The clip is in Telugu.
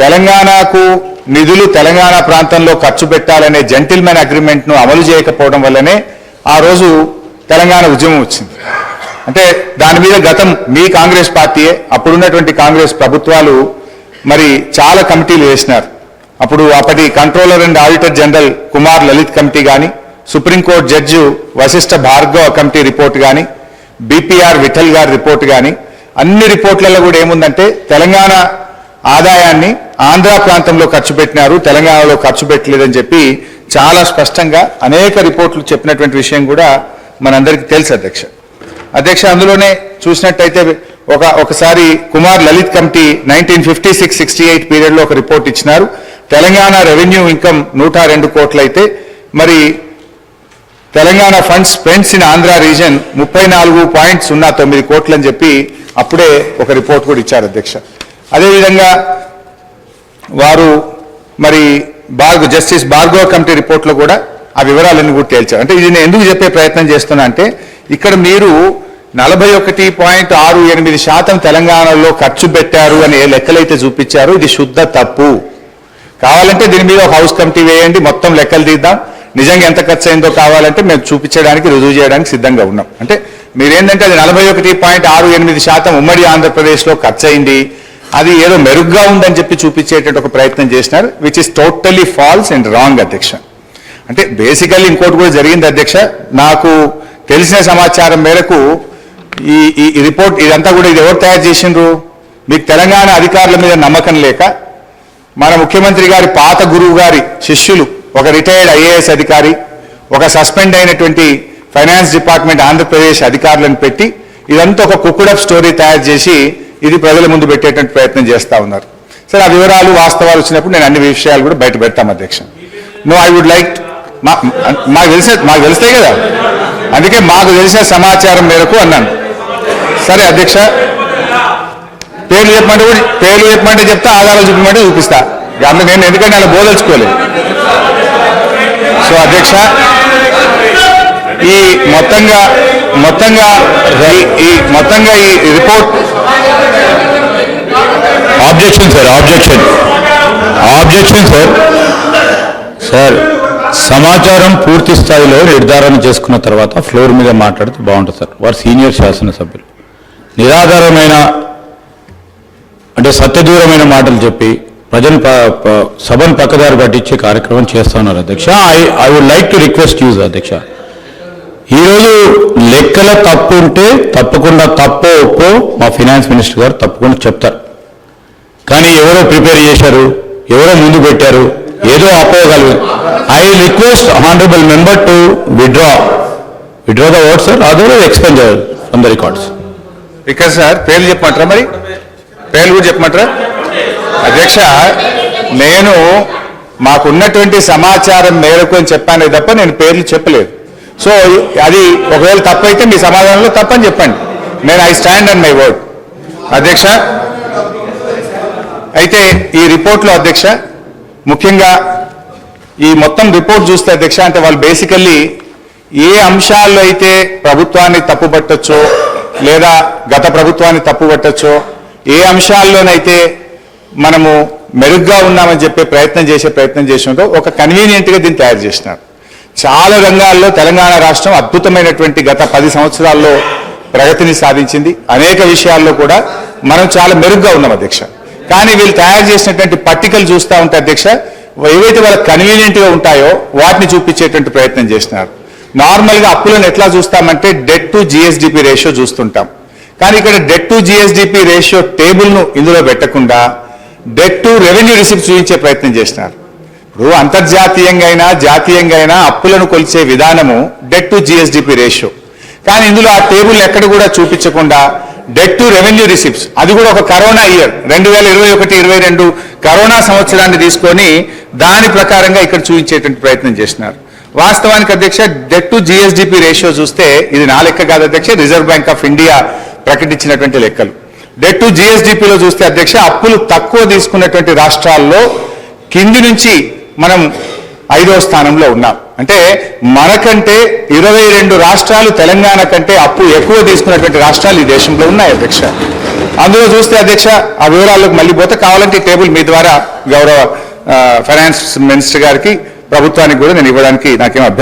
తెలంగాణకు నిధులు తెలంగాణ ప్రాంతంలో ఖర్చు పెట్టాలనే జెంటిల్మెన్ అగ్రిమెంట్ను అమలు చేయకపోవడం వల్లనే ఆ రోజు తెలంగాణ ఉద్యమం వచ్చింది. అంటే దాని మీద గతం మీ కాంగ్రెస్ పార్టీయే అప్పుడున్నటువంటి కాంగ్రెస్ ప్రభుత్వాలు మరి చాలా కమిటీలు వేసినారు. అప్పుడు అప్పటి controller and auditor general Kumar Lalit committee కానీ supreme court judge Vashishtha Bhargava committee report కానీ బీపీఆర్ విఠల్ గారి రిపోర్ట్ కానీ అన్ని రిపోర్ట్లలో కూడా ఏముందంటే తెలంగాణ ఆదాయాన్ని ఆంధ్ర ప్రాంతంలో ఖర్చు పెట్టినారు తెలంగాణలో ఖర్చు పెట్టలేదని చెప్పి చాలా స్పష్టంగా అనేక రిపోర్ట్లు చెప్పినటువంటి విషయం కూడా మనందరికీ తెలుసు అధ్యక్ష. అధ్యక్ష అందులోనే చూసినట్టయితే ఒక ఒకసారి Kumar Lalit committee nineteen fifty six sixty eight పీరియడ్లో ఒక రిపోర్ట్ ఇచ్చినారు. తెలంగాణ రెవెన్యూ ఇన్కమ్ నూట రెండు కోట్లయితే మరి Telangana funds spends in Andhra region ముప్పై నాలుగు పాయింట్ సున్నా తొమ్మిది కోట్లని చెప్పి అప్పుడే ఒక రిపోర్ట్ కూడా ఇచ్చారు అధ్యక్ష. అదేవిధంగా వారు మరి భార్గవ జస్టిస్ భార్గవ కమిటీ రిపోర్ట్లో కూడా ఆ వివరాలన్నీ కూడా తేల్చారు. అంటే ఇది నేను ఎందుకు చెప్పే ప్రయత్నం చేస్తున్నా అంటే ఇక్కడ మీరు నలభై ఒకటి పాయింట్ ఆరు ఎనిమిది శాతం తెలంగాణలో ఖర్చు పెట్టారు అని ఏ లెక్కలైతే చూపించారు. ఇది శుద్ధ తప్పు. కావాలంటే దీని మీద ఒక హౌస్ కమిటీ వేయండి మొత్తం లెక్కలు తీద్దాం. నిజంగా ఎంత ఖర్చు అయిందో కావాలంటే మేము చూపించడానికి రుజువు చేయడానికి సిద్ధంగా ఉన్నాం. అంటే మీరేంటంటే అది నలభై ఒకటి పాయింట్ ఆరు ఎనిమిది శాతం ఉమ్మడి ఆంధ్రప్రదేశ్లో ఖర్చు అయింది అది ఏదో మెరుగ్గా ఉందని చెప్పి చూపించేటట్టు ఒక ప్రయత్నం చేసినారు which is totally false and wrong అధ్యక్ష. అంటే బేసికల్లీ ఇంకోటి కూడా జరిగింది అధ్యక్ష నాకు తెలిసిన సమాచారం మేరకు ఈ ఈ రిపోర్ట్ ఇదంతా కూడా ఇది ఎవరు తయారు చేసిండ్రు? మీకు తెలంగాణ అధికారుల మీద నమ్మకం లేక మన ముఖ్యమంత్రి గారి పాత గురువు గారి శిష్యులు ఒక రిటైర్డ్ ఐఏఎస్ అధికారి ఒక సస్పెండ్ అయినటువంటి ఫైనాన్స్ డిపార్ట్మెంట్ ఆంధ్రప్రదేశ్ అధికారులను పెట్టి ఇదంతా ఒక కుక్కుడప్ స్టోరీ తయారు చేసి ఇది ప్రజల ముందు పెట్టేటువంటి ప్రయత్నం చేస్తా ఉన్నారు. సరే ఆ వివరాలు వాస్తవాలు వచ్చినప్పుడు నేను అన్ని విషయాలు కూడా బయట పెడతాం అధ్యక్ష. నో ఐ వుడ్ లైక్ మా మాకు తెలిసే మాకు తెలుస్తాయి కదా? అందుకే మాకు తెలిసిన సమాచారం మేరకు అన్నాను. సరే అధ్యక్ష. పేర్లు చెప్పమంటే కూడా పేర్లు చెప్పమంటే చెప్తా ఆధారాలు చూపమంటే చూపిస్తా. అందులో అందుకు నేను ఎందుకంటే అలా బోదలుచుకోలేదు. సో అధ్యక్ష ఈ మొత్తంగా మొత్తంగా ఈ మొత్తంగా ఈ report objection sir objection objection sir sir సమాచారం పూర్తి స్థాయిలో నిర్ధారణ చేసుకున్న తర్వాత ఫ్లోర్ మీద మాట్లాడితే బాగుంటుంది సార్ వారు సీనియర్ శాసనసభ్యులు. నిరాధారమైన అంటే సత్యదూరమైన మాటలు చెప్పి ప్రజలు సభను పక్కదారి పట్టించే కార్యక్రమం చేస్తున్నారు అధ్యక్ష. I I would like to request you అధ్యక్ష. ఈరోజు లెక్కల తప్పు ఉంటే తప్పకుండా తప్పో ఒప్పో మా ఫినాన్స్ మినిస్టర్ గారు తప్పకుండా చెప్తారు. కానీ ఎవరో ప్రిపేర్ చేశారు ఎవరో ముందు పెట్టారు ఏదో అపోగలరు I request honourable member to withdraw withdraw the word sir? Other expunge from the records. ఇక్కడ సార్ పేర్లు చెప్పమంటారా మరి? పేర్లు కూడా చెప్పమంటారా? అధ్యక్ష నేను మాకున్నటువంటి సమాచారం మేరకు అని చెప్పానే తప్ప నేను పేర్లు చెప్పలేదు. సో అది ఒకవేళ తప్పైతే మీ సమాధానంలో తప్పని చెప్పండి. నేను I stand and my word అధ్యక్ష అయితే ఈ రిపోర్ట్లో అధ్యక్ష ముఖ్యంగా ఈ మొత్తం రిపోర్ట్ చూస్తే అధ్యక్ష అంటే వాళ్ళు బేసికల్లీ ఏ అంశాల్లో అయితే ప్రభుత్వాన్ని తప్పుపట్టచ్చో లేదా గత ప్రభుత్వాన్ని తప్పుపట్టచ్చో ఏ అంశాల్లోనైతే మనము మెరుగ్గా ఉన్నామని చెప్పే ప్రయత్నం చేసే ప్రయత్నం చేసినట్టు ఒక కన్వీనియంట్గా దీన్ని తయారు చేసినారు. చాలా రంగాల్లో తెలంగాణ రాష్ట్రం అద్భుతమైనటువంటి గత పది సంవత్సరాల్లో ప్రగతిని సాధించింది. అనేక విషయాల్లో కూడా మనం చాలా మెరుగ్గా ఉన్నాం అధ్యక్ష. కానీ వీళ్ళు తయారు చేసినటువంటి పట్టికలు చూస్తూ ఉంటే అధ్యక్ష ఏవైతే వాళ్ళకి కన్వీనియంట్గా ఉంటాయో వాటిని చూపించేటువంటి ప్రయత్నం చేసినారు నార్మల్గా అప్పులను ఎట్లా చూస్తామంటే డెట్ టు జిఎస్డిపి రేషియో చూస్తుంటాం. కానీ ఇక్కడ డెట్ టు జిఎస్డిపి రేషియో టేబుల్ను ఇందులో పెట్టకుండా డెట్ టు రెవెన్యూ రిసిప్ట్ చూపించే ప్రయత్నం చేసినారు ఇప్పుడు అంతర్జాతీయంగా అయినా జాతీయంగా అయినా అప్పులను కొలిచే విధానము డెట్ టు జిఎస్డిపి రేషియో కానీ ఇందులో ఆ టేబుల్ ఎక్కడ కూడా చూపించకుండా డెట్ టు రెవెన్యూ రిసిప్ట్స్ అది కూడా ఒక కరోనా ఇయర్ రెండు వేల ఇరవై ఒకటి ఇరవై రెండు కరోనా సంవత్సరాన్ని తీసుకొని దాని ప్రకారంగా ఇక్కడ చూపించేటువంటి ప్రయత్నం చేసినారు వాస్తవానికి అధ్యక్ష డెట్ టు జిఎస్డిపి రేషియో చూస్తే ఇది నా లెక్క కాదు అధ్యక్ష రిజర్వ్ బ్యాంక్ ఆఫ్ ఇండియా ప్రకటించినటువంటి లెక్కలు. డెట్ టు జిఎస్డిపిలో చూస్తే అధ్యక్ష అప్పులు తక్కువ తీసుకున్నటువంటి రాష్ట్రాల్లో కింది నుంచి మనం ఐదో స్థానంలో ఉన్నాం. అంటే మనకంటే ఇరవై రెండు రాష్ట్రాలు తెలంగాణ కంటే అప్పు ఎక్కువ తీసుకున్నటువంటి రాష్ట్రాలు ఈ దేశంలో ఉన్నాయి అధ్యక్ష. అందులో చూస్తే అధ్యక్ష ఆ వివరాల్లోకి మళ్ళీ పోతే కావాలంటే టేబుల్ మీ ద్వారా గౌరవ ఫైనాన్స్ మినిస్టర్ గారికి ప్రభుత్వానికి కూడా నేను ఇవ్వడానికి నాకేం అభ్యంతరం